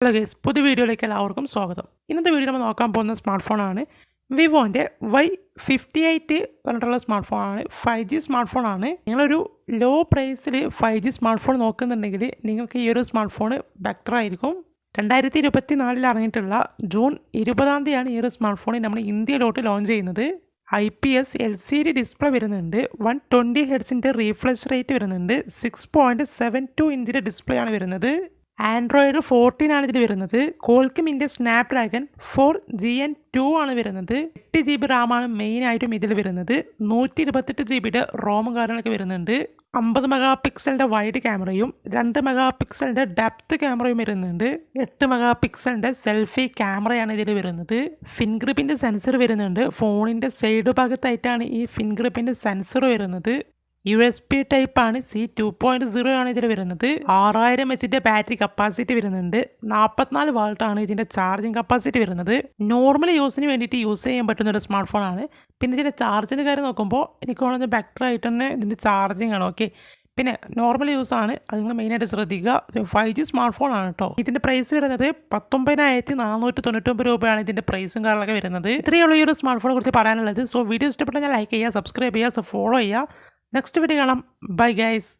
Hello guys പുതിയ വീഡിയോയിലേക്ക് എല്ലാവർക്കും സ്വാഗതം. ഇന്നത്തെ വീഡിയോ നമ്മൾ നോക്കാൻ പോകുന്ന സ്മാർട്ട് ഫോണാണ് വിവോന്റെ വൈ ഫിഫ്റ്റി എയ്റ്റ് പറഞ്ഞിട്ടുള്ള സ്മാർട്ട് ഫോണാണ് ഫൈവ് ജി സ്മാർട്ട് ഫോണാണ് നിങ്ങളൊരു ലോ പ്രൈസിൽ ഫൈവ് ജി സ്മാർട്ട് ഫോൺ നോക്കുന്നുണ്ടെങ്കിൽ നിങ്ങൾക്ക് ഈ ഒരു സ്മാർട്ട് ഫോൺ ബെറ്റർ ആയിരിക്കും. രണ്ടായിരത്തി ഇരുപത്തി നാലിൽ ഇറങ്ങിയിട്ടുള്ള ജൂൺ ഇരുപതാം തീയതിയാണ് ഈ ഒരു സ്മാർട്ട് ഫോൺ നമ്മൾ ഇന്ത്യയിലോട്ട് ലോഞ്ച് ചെയ്യുന്നത്. I P S L C D display വരുന്നുണ്ട്. വൺ ട്വന്റി ഹെഡ്സിന്റെ റീഫ്രഷ് റേറ്റ് വരുന്നുണ്ട്. സിക്സ് പോയിന്റ് സെവൻ ടു ഇഞ്ചിന്റെ ഡിസ്പ്ലേ ആണ് വരുന്നത്. ആൻഡ്രോയിഡ് ഫോർട്ടീൻ ആണ് ഇതിൽ വരുന്നത്. കോൾക്കിമിന്റെ Snapdragon four gen two ആണ് വരുന്നത്. എട്ട് ജി ബി റാമാണ് മെയിൻ ആയിട്ടും ഇതിൽ വരുന്നത്. നൂറ്റി ഇരുപത്തെട്ട് ജി ബിയുടെ റോമും കാര്യങ്ങളൊക്കെ വരുന്നുണ്ട്. അമ്പത് മെഗാ പിക്സലിന്റെ വൈഡ് ക്യാമറയും രണ്ട് മെഗാ പിക്സലിന്റെ ഡെപ്ത് ക്യാമറയും വരുന്നുണ്ട്. എട്ട് മെഗാ പിക്സലിന്റെ സെൽഫി ക്യാമറയാണ് ഇതിൽ വരുന്നത്. ഫിൻഗ്രിപ്പിന്റെ സെൻസർ വരുന്നുണ്ട്. ഫോണിന്റെ സൈഡ് ഭാഗത്തായിട്ടാണ് ഈ ഫിൻഗ്രിപ്പിന്റെ സെൻസർ വരുന്നത്. യു എസ് പി ടൈപ്പ് ആണ്. സി ടു പോയിന്റ് സീറോ ആണ് ഇതിൽ വരുന്നത്. ആറായിരം എച്ചിന്റെ ബാറ്ററി കപ്പാസിറ്റി വരുന്നുണ്ട്. നാൽപ്പത്തിനാല് ആണ് ഇതിന്റെ ചാർജിങ് കപ്പാസിറ്റി വരുന്നത്. നോർമൽ യൂസിന് വേണ്ടിയിട്ട് യൂസ് ചെയ്യാൻ പറ്റുന്ന ഒരു സ്മാർട്ട് ഫോണാണ് പിന്നെ ഇതിന്റെ ചാർജിന്റെ കാര്യം നോക്കുമ്പോൾ എനിക്ക് തോന്നുന്നത് ബെറ്റർ ആയിട്ട് തന്നെ ഇതിന്റെ ചാർജിങ് ആണ് ഓക്കെ പിന്നെ നോർമൽ യൂസ് ആണ്. അത് നിങ്ങൾ മെയിനായിട്ട് ശ്രദ്ധിക്കുക. ഫൈവ് ജി സ്മാർട്ട് ഫോൺ ആണ് കേട്ടോ ഇതിന്റെ പ്രൈസ് വരുന്നത് പത്തൊമ്പതിനായിരത്തി നാനൂറ്റി തൊണ്ണൂറ്റൊമ്പത് രൂപയാണ് ഇതിന്റെ പ്രൈസും കാര്യങ്ങളൊക്കെ വരുന്നത്. ഇത്രയുള്ള ഈ ഒരു സ്മാർട്ട് ഫോണെ കുറിച്ച് പറയാനുള്ളത്. സോ വീഡിയോ ഇഷ്ടപ്പെട്ടാൽ ലൈക്ക് ചെയ്യുക സബ്സ്ക്രൈബ് ചെയ്യുക സോ ഫോളോ ചെയ്യുക. നെക്സ്റ്റ് വീഡിയോ കാണാം ബൈ ഗൈസ്